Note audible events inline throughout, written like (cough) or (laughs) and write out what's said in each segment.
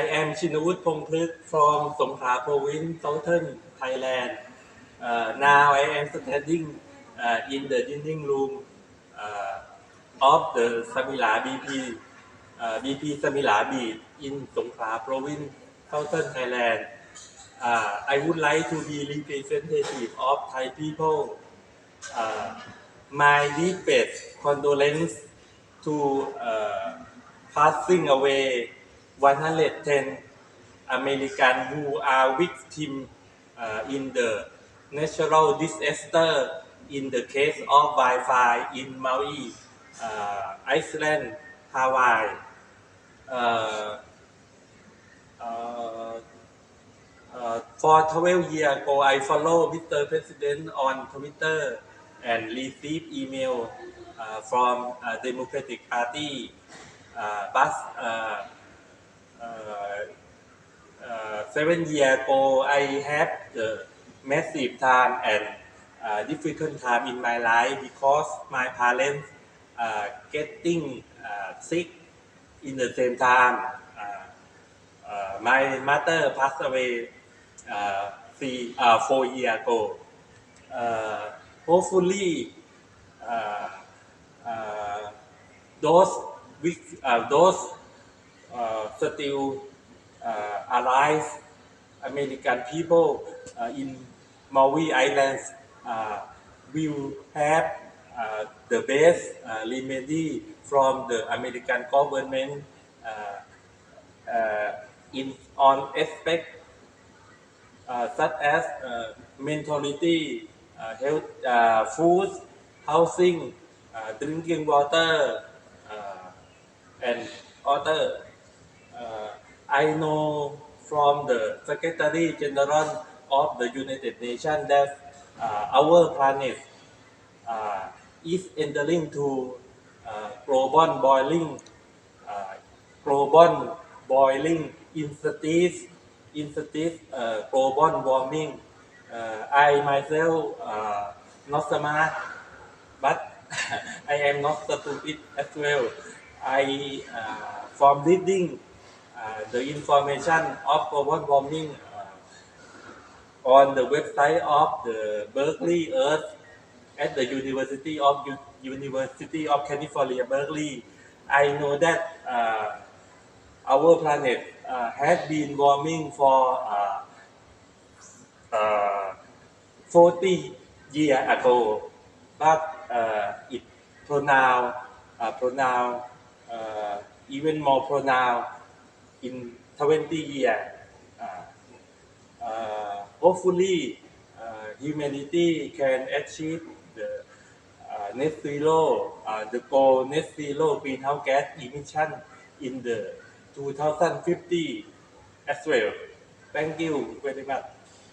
I am Chinawut Pongp ลึก from Songkhla province, southern Thailand. Uh, now I am standing uh, in the dining room uh, of the Samila BP, uh, BP Samila Beach in Songkhla province, southern Thailand. Uh, I would like to be representative of Thai people. Uh, my deepest condolence to uh, passing away 110 American who are victim uh, in the natural disaster in the case of wildfire in Maui, uh, Iceland, Hawaii. Uh, uh, uh, for 12 years ago, I follow Mr. President on Twitter and receive email uh, from uh, Democratic Party. Uh, but uh, seven years ago, I have the massive time and uh, difficult time in my life because my parents uh, getting uh, sick in the same time. Uh, uh, my mother passed away uh, three, uh, four years ago. Uh, hopefully, uh, uh, those uh, those uh, still uh, alive American people uh, in Maui Islands uh, will have uh, the best uh, remedy from the American government uh, uh, in on aspect uh, such as uh, mentality, uh, health, uh, food, housing, uh, drinking water, uh, and other. I know from the Secretary General of the United Nations that uh, our planet uh, is entering to uh, global boiling, uh, global boiling in cities, in cities, uh, global warming. Uh, I myself uh, not smart, but (laughs) I am not stupid as well. I uh, from reading the information of global warming uh, on the website of the Berkeley Earth at the University of U- University of California, Berkeley. I know that uh, our planet uh, has been warming for uh, uh, 40 years ago, but uh, it pronounced pronoun even more pronounced in 20 years. Uh, uh, hopefully, uh, humanity can achieve the net zero, the goal net zero greenhouse gas emission in the 2050 as well. Thank you very much.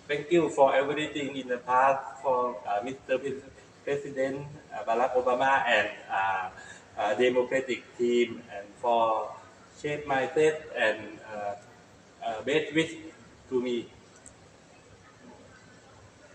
Thank you for everything in the past for uh, Mr. Pres- uh, Barack Obama and uh, uh, Democratic team and for shape mindset and uh, uh, best wish to me.